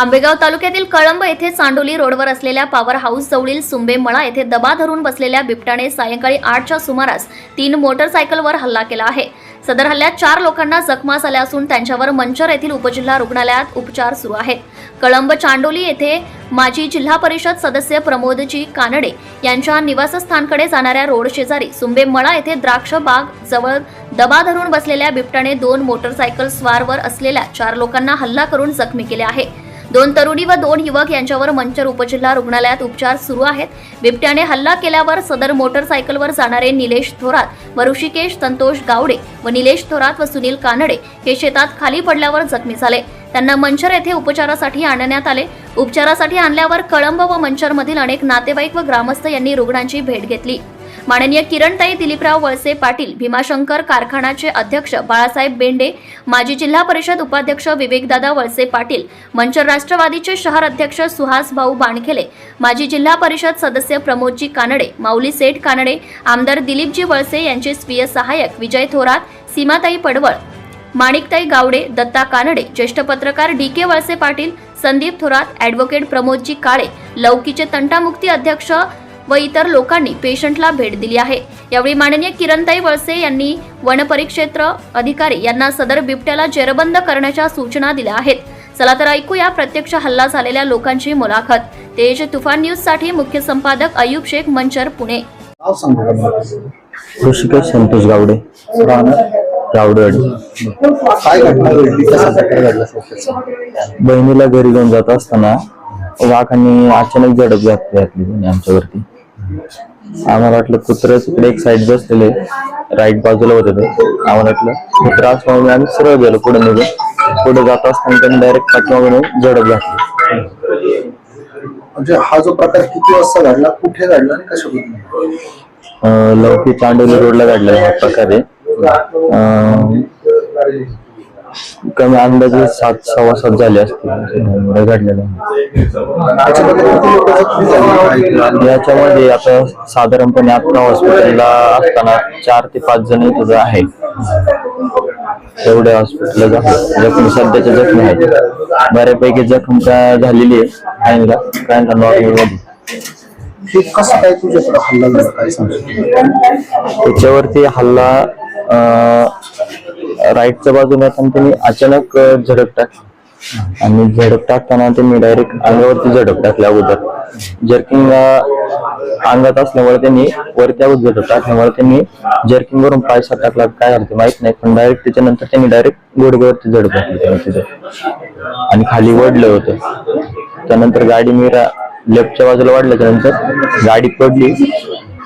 आंबेगाव तालुक्यातील कळंब येथे चांडोली रोडवर असलेल्या पॉवर हाऊस जवळील सुंबे मळा येथे दबा धरून बसलेल्या बिबट्याने सायंकाळी आठच्या सुमारास तीन मोटरसायकलवर हल्ला केला आहे. सदर हल्ल्यात चार लोकांना जखमा झाल्या असून त्यांच्यावर मंचर येथील उपजिल्हा रुग्णालयात उपचार सुरू आहेत. कळंब चांडोली येथे माजी जिल्हा परिषद सदस्य प्रमोदजी कानडे यांच्या निवासस्थानकडे जाणाऱ्या रोड शेजारी सुंबे मळा येथे द्राक्ष बाग जवळ दबा धरून बसलेल्या बिबट्याने दोन मोटरसायकल स्वारवर असलेल्या चार लोकांना हल्ला करून जखमी केले आहे. दोन तरुणी व दोन युवक यांच्यावर मंचर उपजिल्हा रुग्णालयात उपचार सुरू आहेत. बिबट्याने हल्ला केल्यावर सदर मोटरसायकलवर जाणारे निलेश थोरात व ऋषिकेश संतोष गावडे व निलेश थोरात व सुनील कानडे हे शेतात खाली पडल्यावर जखमी झाले. त्यांना मंचर येथे उपचारासाठी आणण्यात आले. उपचारासाठी आणल्यावर कळंब व मंचरमधील अनेक नातेवाईक व ग्रामस्थ यांनी रुग्णांची भेट घेतली. माननीय किरणताई दिलीपराव वळसे पाटील भीमाशंकर कारखानाचे अध्यक्ष बाळासाहेब बेंडे माजी जिल्हा परिषद उपाध्यक्ष विवेकदादा वळसे पाटील मंचर राष्ट्रवादीचे शहर अध्यक्ष सुहास भाऊ बाणखेले माजी जिल्हा परिषद सदस्य प्रमोदजी कानडे माऊली सेठ कानडे आमदार दिलीपजी वळसे यांचे स्वीय सहाय्यक विजय थोरात सीमाताई पडवळ माणिकताई गावडे दत्ता कानडे ज्येष्ठ पत्रकार D K Walse Patil Sandeep Thorat advocate Pramod ji Kale लौकीचे तंटामुक्ती अध्यक्ष व इतर लोकांनी पेशंटला भेट दिली आहे. यावेळी माननीय किरणताई वळसे यांनी वनपरिक्षेत्र अधिकारी यांना सदर बिबट्याला जेरबंद करण्याच्या सूचना दिल्या आहेत. चला तर ऐकूया प्रत्यक्ष हल्ला झालेल्या लोकांची मुलाखत. तेज तुफान न्यूजसाठी मुख्य संपादक अयुब शेख मंचर पुणे? ऋषिकेश संतोष गावडे. बहिणीला घरी घेऊन जात असताना वाघांनी अचानक झडप घातली आमच्यावरती. आम्हाला वाटलं कुत्र तिकडे एक साईड बसलेले राईट बाजूला होते ते. आम्हाला वाटलं कुत्र असल्यामुळे आम्ही सरळ गेलो पुढे निघून. पुढे जात असताना त्यांनी डायरेक्ट पाठीमागून झडप घातली. म्हणजे हा जो प्रकार किती वाजता घडला कुठे घडला आणि कशा पद्धतीने लवकी चांडोली रोडला घडलेला हा प्रकार आहे. अं, कमी अंदाजे सात सव्वा सात झाले असतील. घडलेलं काय? याच्यामध्ये आता साधारणपणे आता हॉस्पिटलला असताना चार ते पाच जण इथं आहे एवढ्या हॉस्पिटलला जखमी सध्याच्या जखमी आहेत. बऱ्यापैकी जखम काय झालेली आहे. काहींना नॉर्मलमध्ये हे कसं काय तुझ्याकडे हल्ला काय त्याच्यावरती हल्ला राईटच्या बाजूने येताना त्यांनी अचानक झडप टाकली आणि झडप टाकताना त्यांनी डायरेक्ट अंगावरती झडप टाकल्या अगोदर. जर्किंग अंगात असल्यामुळे त्यांनी वरती अगोदर झडप टाकल्यामुळे त्यांनी जर्किंग वरून पायसा टाकला काय झालं माहीत नाही. पण डायरेक्ट त्याच्यानंतर त्यांनी डायरेक्ट गुडघ्यावरती झडप टाकली त्यांनी तिथे. आणि खाली वडलं होतं. त्यानंतर गाडी मी लेफ्टच्या बाजूला वाढल्याच्या नंतर गाडी पडली.